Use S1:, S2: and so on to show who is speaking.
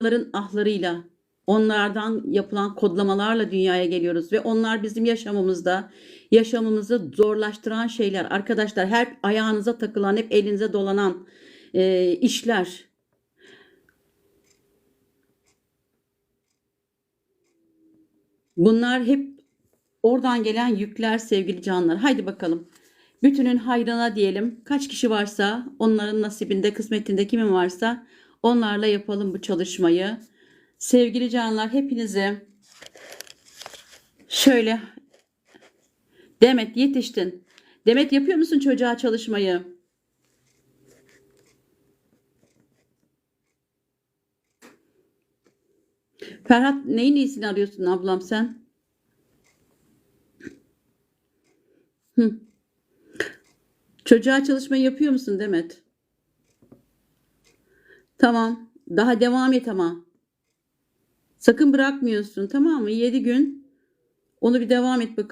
S1: onların ahlarıyla, onlardan yapılan kodlamalarla dünyaya geliyoruz ve onlar bizim yaşamımızda yaşamımızı zorlaştıran şeyler. Arkadaşlar hep ayağınıza takılan, hep elinize dolanan e, işler. Bunlar hep oradan gelen yükler sevgili canlar. Haydi bakalım. Bütünün hayrına diyelim. Kaç kişi varsa onların nasibinde, kısmetinde kimin varsa onlarla yapalım bu çalışmayı. Sevgili canlar hepinize şöyle Demet yetiştin. Demet yapıyor musun çocuğa çalışmayı? Ferhat neyin iyisini arıyorsun ablam sen? Hı. Çocuğa çalışmayı yapıyor musun Demet? Tamam. Daha devam et ama. Sakın bırakmıyorsun tamam mı? 7 gün onu bir devam et bakalım.